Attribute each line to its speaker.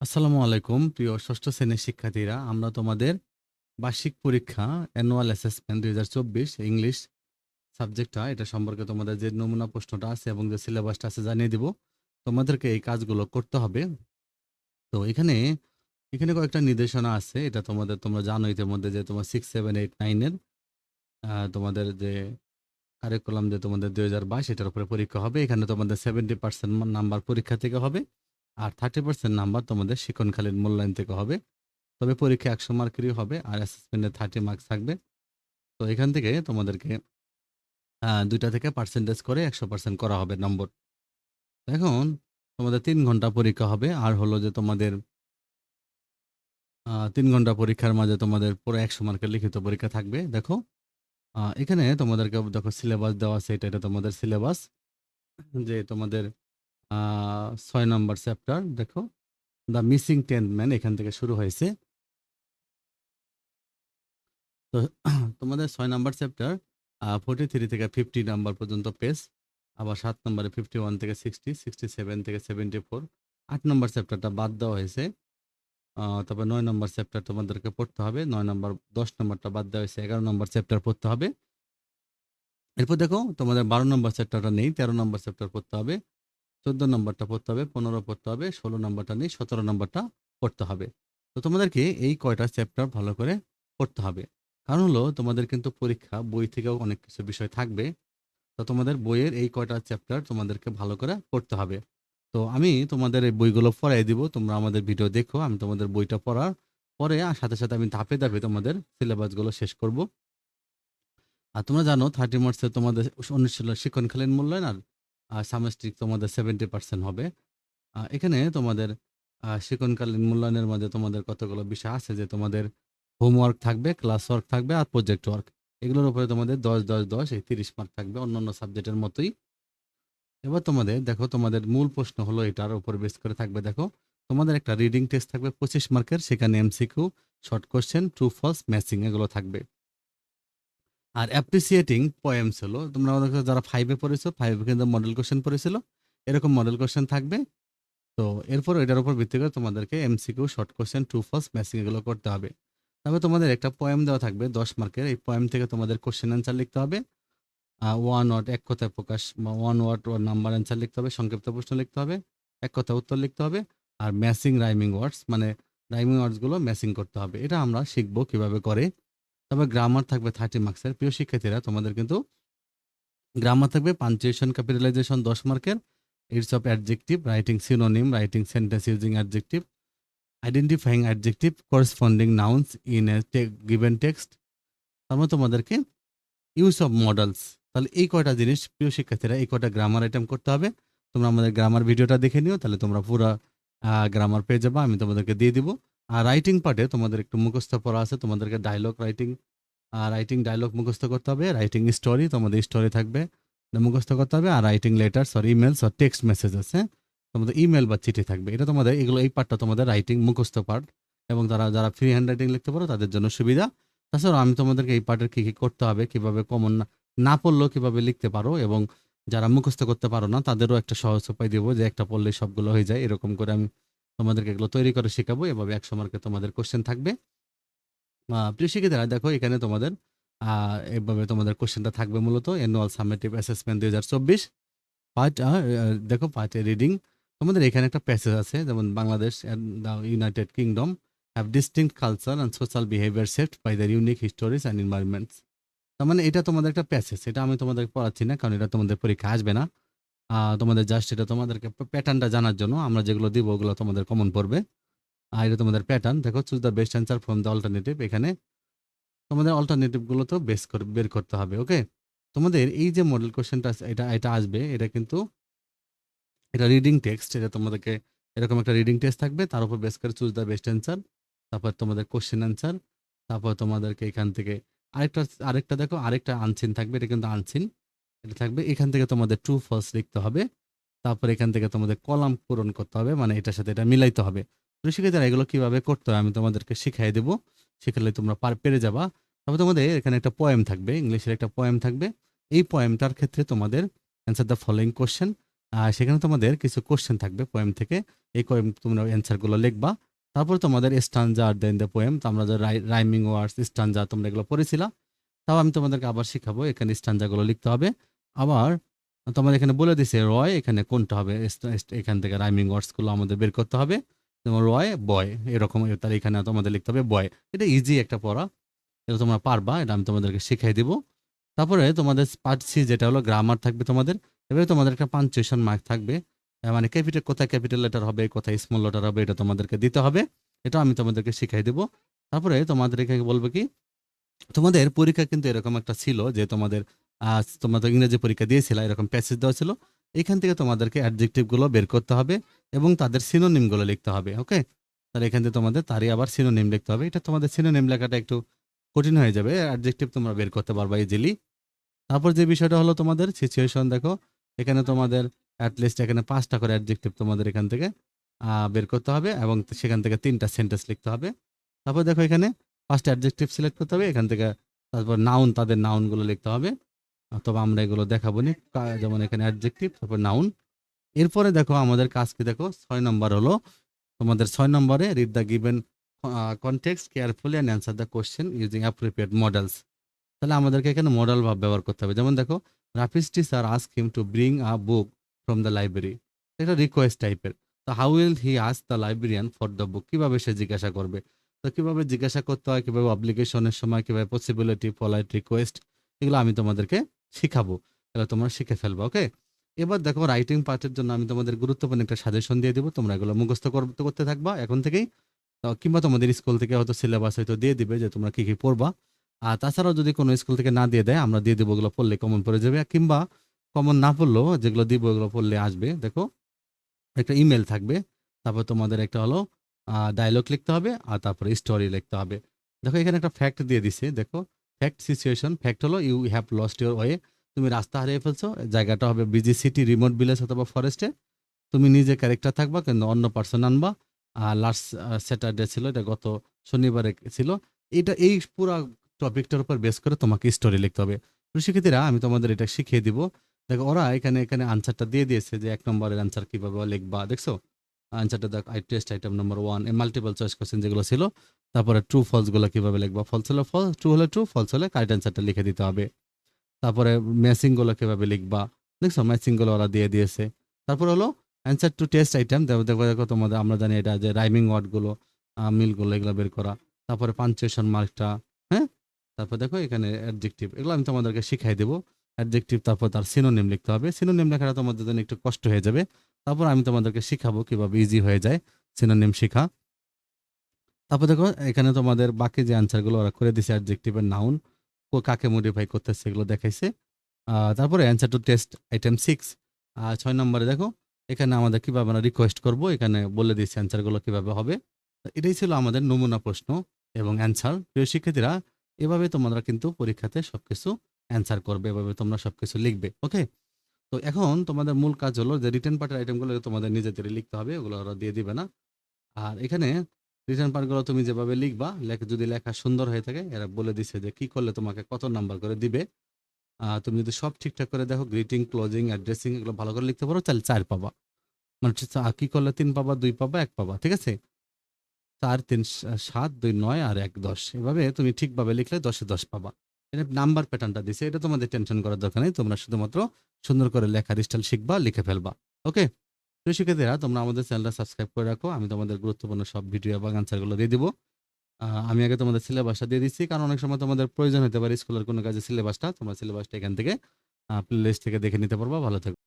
Speaker 1: আসসালামু আলাইকুম, প্রিয় ষষ্ঠ শ্রেণির শিক্ষার্থীরা। আমরা তোমাদের বার্ষিক পরীক্ষা অ্যানুয়াল অ্যাসেসমেন্ট দুই হাজার চব্বিশ ইংলিশ সাবজেক্টটা এটা সম্পর্কে তোমাদের যে নমুনা প্রশ্নটা আছে এবং যে সিলেবাসটা আছে জানিয়ে দিব। তোমাদেরকে এই কাজগুলো করতে হবে। তো এখানে এখানে কয়েকটা নির্দেশনা আছে। এটা তোমাদের, তোমরা জানো ইতিমধ্যে যে তোমার সিক্স সেভেন এইট নাইনের তোমাদের যে কারিকুলাম যে তোমাদের দুই হাজার বাইশ, এটার উপরে পরীক্ষা হবে। এখানে তোমাদের সেভেন্টি পার্সেন্ট নাম্বার পরীক্ষা থেকে হবে। আর থার্টি পার্সেন্ট নাম্বার তোমাদের শিক্ষণকালীন মূল্যায়ন থেকে হবে। তবে পরীক্ষা একশো মার্কেরই হবে আর অ্যাসেসমেন্টে থার্টি মার্কস থাকবে। তো এখান থেকে তোমাদেরকে দুইটা থেকে পার্সেন্টেজ করে একশো পার্সেন্ট করা হবে নম্বর এখন তোমাদের তিন ঘণ্টা পরীক্ষা হবে আর হলো যে তোমাদের তিন ঘণ্টা পরীক্ষার মাঝে তোমাদের পুরো একশো মার্কের লিখিত পরীক্ষা থাকবে। দেখো এখানে তোমাদেরকে দেখো সিলেবাস দেওয়া আছে, এটা এটা তোমাদের সিলেবাস যে তোমাদের ছয় নম্বর চ্যাপ্টার, দেখো। দ্য মিসিং টেন্থ ম্যান, এখান থেকে শুরু হয়েছে। তো তোমাদের ছয় নম্বর চ্যাপ্টার ফোর্টি থ্রি থেকে ফিফটি নাম্বার পর্যন্ত পেজ আবার সাত নম্বরে ফিফটি ওয়ান থেকে সিক্সটি সিক্সটি সেভেন থেকে সেভেন্টি ফোর আট নম্বর চ্যাপ্টারটা বাদ দেওয়া হয়েছে। তারপর নয় নম্বর চ্যাপ্টার তোমাদেরকে পড়তে হবে, নয় নম্বর, দশ নম্বরটা বাদ দেওয়া হয়েছে, এগারো নম্বর চ্যাপ্টার পড়তে হবে। এরপর দেখো, তোমাদের বারো নম্বর চ্যাপ্টারটা নেই, তেরো নম্বর চ্যাপ্টার পড়তে হবে। চোদ্দ নম্বরটা পড়তে হবে, পনেরো পড়তে হবে, ষোলো নম্বরটা নেই, সতেরো নম্বরটা পড়তে হবে। তো তোমাদেরকে এই কয়টা চ্যাপ্টার ভালো করে পড়তে হবে। কারণ হলো তোমাদের কিন্তু পরীক্ষা, বই থেকেও অনেক কিছু বিষয় থাকবে। তো তোমাদের বইয়ের এই কয়টা চ্যাপ্টার তোমাদেরকে ভালো করে পড়তে হবে। তো আমি তোমাদের এই বইগুলো পড়াই দিব, তোমরা আমাদের ভিডিও দেখো, আমি তোমাদের বইটা পড়ার পরে আর সাথে সাথে আমি ধাপে ধাপে তোমাদের সিলেবাসগুলো শেষ করব। আর তোমরা জানো থার্টি মার্কসে তোমাদের অনুশীলন, শিক্ষণকালীন মূল্যায়ন আর সামষ্টিক তোমাদের সেভেন্টি পার্সেন্ট হবে। এখানে তোমাদের শিক্ষণকালীন মূল্যায়নের মাঝে তোমাদের কতগুলো বিষয় আছে যে তোমাদের হোমওয়ার্ক থাকবে ক্লাস ওয়ার্ক থাকবে আর প্রজেক্ট ওয়ার্ক এগুলোর উপরে তোমাদের দশ দশ দশ, এই তিরিশ মার্ক থাকবে অন্যান্য সাবজেক্টের মতোই। এবার তোমাদের, দেখো তোমাদের মূল প্রশ্ন হলো এটার উপর বেস করে থাকবে, দেখো। তোমাদের একটা রিডিং টেস্ট থাকবে পঁচিশ মার্কের সেখানে MCQ short question true false matching এগুলো থাকবে। আর অ্যাপ্রিসিয়েটিং পয়েমস হলো। তোমরা আমাদের যারা ফাইভে পড়েছো ফাইভে কিন্তু মডেল কোশ্চেন পড়েছিল। এরকম মডেল কোশ্চেন থাকবে। তো এরপর এটার উপর ভিত্তি করে তোমাদেরকে MCQ short question true false matching এগুলো করতে হবে। তবে তোমাদের একটা পয়েম দেওয়া থাকবে, দশ মার্কের। এই পয়েম থেকে তোমাদের কোশ্চেন অ্যান্সার লিখতে হবে। ওয়ান ওয়ার্ড এক কথায় প্রকাশ, বা one word word number answer লিখতে হবে, সংক্ষিপ্ত প্রশ্ন লিখতে হবে, এক কথা উত্তর লিখতে হবে, আর ম্যাচিং রাইমিং ওয়ার্ডস মানে রাইমিং ওয়ার্ডসগুলো ম্যাচিং করতে হবে। এটা আমরা শিখব কীভাবে করে। তবে গ্রামার থাকবে থার্টি মার্কসের প্রিয় শিক্ষার্থীরা, তোমাদের কিন্তু গ্রামার থাকবে পাঞ্চুয়েশন ক্যাপিটালাইজেশন দশ মার্কের its of adjective writing synonym writing sentence using adjective identifying adjective corresponding nouns in a given text তারপর তোমাদেরকে ইউজ অফ মডেলস তাহলে এই কয়টা জিনিস, প্রিয় শিক্ষার্থীরা, এই কয়টা গ্রামার আইটেম করতে হবে। তোমরা আমাদের গ্রামার ভিডিওটা দেখে নিও, তাহলে তোমরা পুরো গ্রামার পেয়ে যাবে, আমি তোমাদেরকে দিয়ে দিব। আর রাইটিং পার্টে তোমাদের একটু মুখস্থ পড়া আছে, তোমাদেরকে ডায়লগ রাইটিং রাইটিং ডায়লগ মুখস্থ করতে হবে রাইটিং স্টোরি তোমাদের স্টোরি থাকবে মুখস্থ করতে হবে, আর রাইটিং লেটার্স সর ইমেলস আর টেক্সট মেসেজ আছে তোমাদের ইমেল বা চিঠি থাকবে, এটা তোমাদের এগুলো, এই পার্টটা তোমাদের রাইটিং মুখস্থ পার্ট এবং তারা যারা ফ্রি হ্যান্ড রাইটিং লিখতে পারো তাদের জন্য সুবিধা। তাছাড়া আমি তোমাদেরকে এই পার্টের কী কী করতে হবে, কীভাবে কমন না পড়লেও কীভাবে লিখতে পারো, এবং যারা মুখস্থ করতে পারো না তাদেরও একটা সহজ উপায় দেবো যে একটা পড়লে সবগুলো হয়ে যায়, এরকম করে আমি তোমাদেরকে এগুলো তৈরি করে শেখাবো। এভাবে একশো মার্কে তোমাদের কোশ্চেন থাকবে। প্রিয় শিক্ষিতারা দেখো এখানে তোমাদের এভাবে তোমাদের কোশ্চেনটা থাকবে মূলত অ্যানুয়াল সামেটিভ অ্যাসেসমেন্ট দুই হাজার চব্বিশ। পার্ট দেখো পার্ট রিডিং তোমাদের এখানে একটা প্যাসেজ আছে, যেমন Bangladesh and the United Kingdom have distinct culture and social behaviour shaped by the unique histories and environments তার মানে এটা তোমাদের একটা প্যাসেজ এটা আমি তোমাদের পড়াচ্ছি না, কারণ এটা তোমাদের পরীক্ষা আসবে না। তোমাদের জাস্ট এটা তোমাদেরকে প্যাটার্নটা জানার জন্য আমরা যেগুলো দিব ওগুলো তোমাদের কমন পড়বে। আর এটা তোমাদের প্যাটার্ন দেখো choose the best answer from the alternative এখানে। তোমাদের অল্টারনেটিভগুলো তো বেস করে বের করতে হবে ওকে তোমাদের এই যে মডেল কোশ্চেনটা এটা এটা আসবে, এটা কিন্তু এটা রিডিং টেক্সট এটা তোমাদেরকে এরকম একটা রিডিং টেক্সট থাকবে, তার উপর বেস করে চুজ দ্য বেস্ট অ্যান্সার তারপর তোমাদের কোশ্চেন অ্যান্সার তারপর তোমাদেরকে এখান থেকে আরেকটা আরেকটা দেখো, আরেকটা আনসিন থাকবে, এটা কিন্তু আনসিন এটা থাকবে এখান থেকে তোমাদের ট্রু ফলস লিখতে হবে তারপর এখান থেকে তোমাদের কলাম পূরণ করতে হবে মানে এটার সাথে এটা মিলাইতে হবে তো শিক্ষার্থীরা এগুলো কীভাবে করতে হয় আমি তোমাদেরকে শিখাই দেবো শিখালে তোমরা পার পেরে যাবা তবে তোমাদের এখানে একটা পয়েম থাকবে ইংলিশের একটা পয়েম থাকবে এই পয়েমটার ক্ষেত্রে তোমাদের অ্যান্সার দ্য ফলোয়িং কোশ্চেন সেখানে তোমাদের কিছু কোয়েশ্চেন থাকবে পোয়েম থেকে। এই কোয়েম তোমরা অ্যান্সারগুলো লিখবা। তারপর তোমাদের স্ট্যানজা দেন দ্য পোয়েম আমরা যে রাই রাইমিং ওয়ার্ডস, স্ট্যানজা তোমরা এগুলো পড়েছিলা। তাও আমি তোমাদেরকে আবার শিখাবো। এখানে স্ট্যানজা গুলো লিখতে হবে। আবার তোমাদের এখানে বলে দিছে রয় এখানে কোনটা হবে? এখান থেকে রাইমিং ওয়ার্ডসগুলো আমাদের বের করতে হবে। যেমন রয়, বয় এরকম তাহলে এখানে তোমাদের লিখতে হবে বয়। এটা ইজি একটা পড়া। এটা তোমরা পারবা। এটা আমি তোমাদেরকে শিখাই দিব। তারপরে তোমাদের পার্ট সি যেটা হলো গ্রামার থাকবে তোমাদের। এবারে তোমাদের একটা পাঞ্চুয়েশন মার্ক থাকবে। মানে ক্যাপিটাল কোথায় ক্যাপিটাল লেটার হবে, কোথায় স্মল লেটার হবে এটা তোমাদেরকে দিতে হবে। এটা আমি তোমাদেরকে শিখাই দিব। তারপরে তোমাদের এখানে বলব কি তোমাদের পরীক্ষা কিন্তু এরকম একটা ছিল যে তোমাদের আ তোমরা তো ইংরেজি পরীক্ষা দিয়েছিলা, এরকম প্যাসেজ দেওয়া ছিল। এখান থেকে তোমাদেরকে অ্যাডজেক্টিভগুলো বের করতে হবে এবং তাদের সিনোনিমগুলো লিখতে হবে। ওকে? তাহলে এখান থেকে তোমাদের তারই আবার সিনোনিম লিখতে হবে। এটা তোমাদের সিনোনিম লেখাটা একটু কঠিন হয়ে যাবে। অ্যাডজেক্টিভ তোমরা বের করতে পারবা ইজিলি। তারপর যে বিষয়টা হলো তোমাদের সিচুয়েশন দেখো। এখানে তোমাদের এট লিস্ট এখানে পাঁচটা করে অ্যাডজেক্টিভ তোমাদের এখান থেকে বের করতে হবে এবং সেখান থেকে ৩ টা সেন্টেন্স লিখতে হবে। তারপর দেখো এখানে ৫ টা অ্যাডজেক্টিভ সিলেক্ট করতে হবে। এখান থেকে তারপর নাউন তাদের নাউনগুলো লিখতে হবে। অথবা আমরা এগুলো দেখাবোনি। কা যেমন এখানে অ্যাডজেক্টিভ তারপর নাউন। এরপরে দেখো আমাদের কাজকে দেখো ছয় নম্বর হলো তোমাদের ছয় নম্বরে read the given a context carefully and answer the question using appropriate models. তাহলে আমাদেরকে এখানে মডেল ভাব ব্যবহার করতে হবে। যেমন দেখো Rafi's teacher ask him to bring a book from the library. এটা রিকোয়েস্ট টাইপের। তো how will he ask the librarian for the book? কীভাবে সে জিজ্ঞাসা করবে? তো কীভাবে জিজ্ঞাসা করতে হয়, কীভাবে অব্লিগেশনের সময়, কীভাবে পসিবিলিটি, পোলাইট রিকোয়েস্ট এগুলো আমি তোমাদেরকে শিখাবো। এগুলো তোমরা শিখে ফেলব ওকে? এবার দেখো রাইটিং পার্টের জন্য আমি তোমাদের গুরুত্বপূর্ণ একটা সাজেশন দিয়ে দেবো তোমরা এগুলো মুখস্থ করতে থাকবা এখন থেকেই। কিংবা তোমাদের স্কুল থেকে হয়তো সিলেবাস হয়তো দিয়ে দিবে যে তোমরা কি, কি পড়বা। আর তাছাড়াও যদি কোনো স্কুল থেকে না দিয়ে দেয় আমরা দিয়ে দেব ওগুলো পড়লে কমন পড়ে যাবে। কিংবা কমন না পড়লেও যেগুলো দিব ওগুলো পড়লে আসবে। দেখো একটা ইমেল থাকবে। তারপর তোমাদের একটা হলো ডায়লগ লিখতে হবে আর তারপরে স্টোরি লিখতে হবে। দেখো এখানে একটা ফ্যাক্ট দিয়ে দিছে। দেখো ফ্যাক্ট সিচুয়েশন ফ্যাক্ট হলো you have lost your way. তুমি রাস্তা হারিয়ে ফেলছো। জায়গাটা হবে বিজি সিটি, রিমোট ভিলেজ অথবা ফরেস্টে। তুমি নিজে ক্যারেক্টার থাকবা কিন্তু অন্য পারসন আনবা। আর লাস্ট স্যাটারডে ছিল এটা গত শনিবারে ছিল। এটা এই পুরা টপিকটার উপর বেস করে তোমাকে স্টোরি লিখতে হবে। শিক্ষার্থীরা আমি তোমাদের এটা শিখিয়ে দিব। দেখো ওরা এখানে, এখানে আনসারটা দিয়ে দিয়েছে যে এক নম্বরের আনসার কীভাবে লিখবা। দেখছ? আনসারটা দেখ I test item number one a multiple choice question যেগুলো ছিল। তারপরে ট্রু ফলসগুলো কীভাবে লিখবা। ফলস হলে ফলস, ট্রু হলে ট্রু, ফলস হলে কারেক্ট আনসারটা লিখে দিতে হবে। তারপরে ম্যাচিংগুলো কীভাবে লিখবা। দেখছ ম্যাচিংগুলো ওরা দিয়ে দিয়েছে। তারপর হলো অ্যান্সার টু টেস্ট আইটেম দেখো, দেখো, দেখো তোমাদের আমরা জানি এটা যে রাইমিং ওয়ার্ডগুলো আ মিলগুলো এগুলো বের করা। তারপরে পাঞ্চুয়েশন মার্কটা, হ্যাঁ? তারপর দেখো এখানে অ্যাডজেক্টিভ এগুলো আমি তোমাদেরকে শিখাই দেবো অ্যাডজেক্টিভ তারপর তার সিনোনিম লিখতে হবে। সিনোনিম লেখাটা তোমাদের জন্য একটু কষ্ট হয়ে যাবে। তারপর আমি তোমাদেরকে শিখাবো কীভাবে ইজি হয়ে যায় সিনোনিম শিখা। তারপর দেখো, এখানে তোমাদের বাকি যে আনসারগুলো ওরা করে দিছে অ্যাডজেক্টিভের নাউন কাকে মডিফাই করতেছে সেগুলো দেখাইছে। তারপরে answer to test item 6 a ৬ নম্বরে দেখো, এখানে আমাদের কীভাবে আমরা রিকোয়েস্ট করব, এখানে বলে দিয়েছে অ্যান্সারগুলো কীভাবে হবে। এটাই ছিল আমাদের নমুনা প্রশ্ন এবং অ্যান্সার। প্রিয় শিক্ষার্থীরা, এভাবে তোমরা কিন্তু পরীক্ষাতে সবকিছু অ্যান্সার করবে। এভাবে তোমরা সব কিছু লিখবে। ওকে? তো এখন তোমাদের মূল কাজ হলো যে রিটার্ন পার্টের আইটেমগুলো তোমাদের নিজেদেরই লিখতে হবে। ওগুলো ওরা দিয়ে দিবে না। আর এখানে রিটার্ন পার্টগুলো তুমি যেভাবে লিখবা, লেখ যদি লেখা সুন্দর হয়ে থাকে এরা বলে দিছে যে কি করলে তোমাকে কত নাম্বার করে দিবে। আ তুমি যদি সব ঠিকঠাক করে দেখো গ্রিটিং, ক্লোজিং, অ্যাড্রেসিং এগুলো ভালো করে লিখতে পারো তাহলে চার পাবা। মানে কি করলে তিন পাবা, দুই পাবা, এক পাবা। ঠিক আছে? চার তিন সাত দুই নয় আর এক দশ এভাবে তুমি ঠিকভাবে লিখলে ১০ এ 10 পাবা। এটা নাম্বার প্যাটার্নটা দিছে। এটা তোমাদের টেনশন করার দরকার নেই। তোমরা শুধুমাত্র সুন্দর করে লেখা স্টাইল শিখবা, লিখে ফেলবা। ওকে? প্রিয় শিক্ষার্থীরা তোমরা আমাদের চ্যানেলটা সাবস্ক্রাইব করে রাখো। আমি তোমাদের গুরুত্বপূর্ণ সব ভিডিও এবং আনসারগুলো দিয়ে দিব। আমি আগে তোমাদের সিলেবাসটা দিয়ে দিচ্ছি। কারণ অনেক সময় তোমাদের প্রয়োজন হতে পারে স্কুলের কোনো কাজে সিলেবাসটা। তোমরা সিলেবাসটা এখান থেকে প্লে লিস্ট থেকে দেখে নিতে পারবা। ভালো থেকো।